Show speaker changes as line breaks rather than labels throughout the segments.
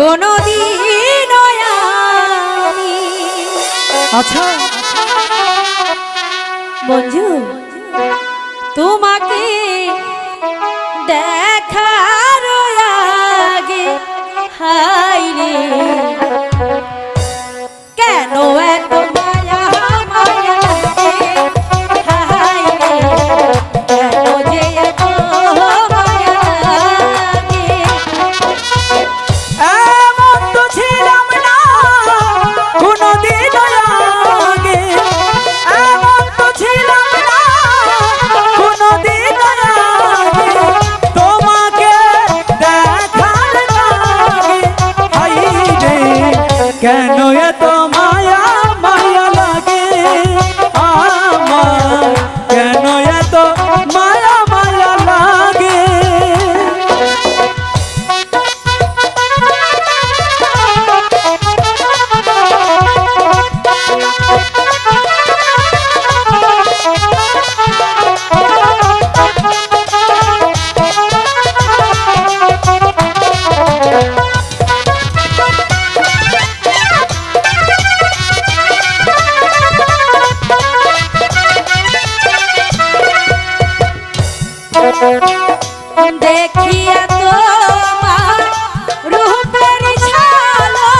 কোনদিন
আচ্ছা।
মঞ্জু তোমাকে দেখার আগে হাই রে। কেন কেন এত দেখিয়া তো রূপের ছালো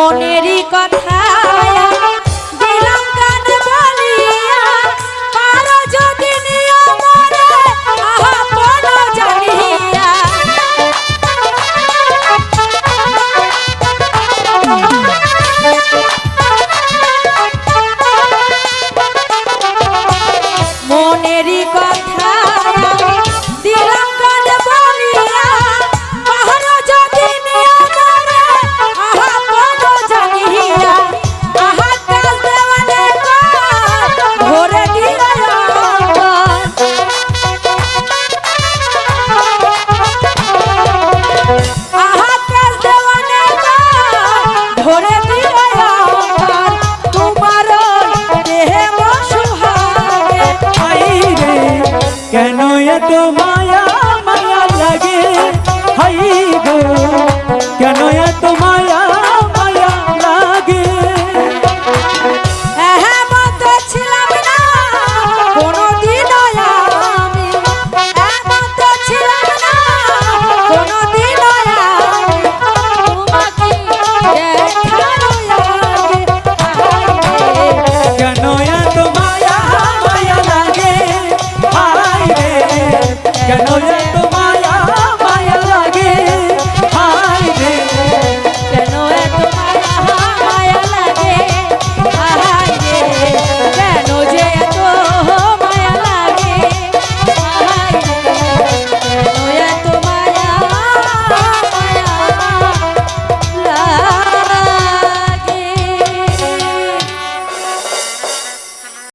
মনেরই
ক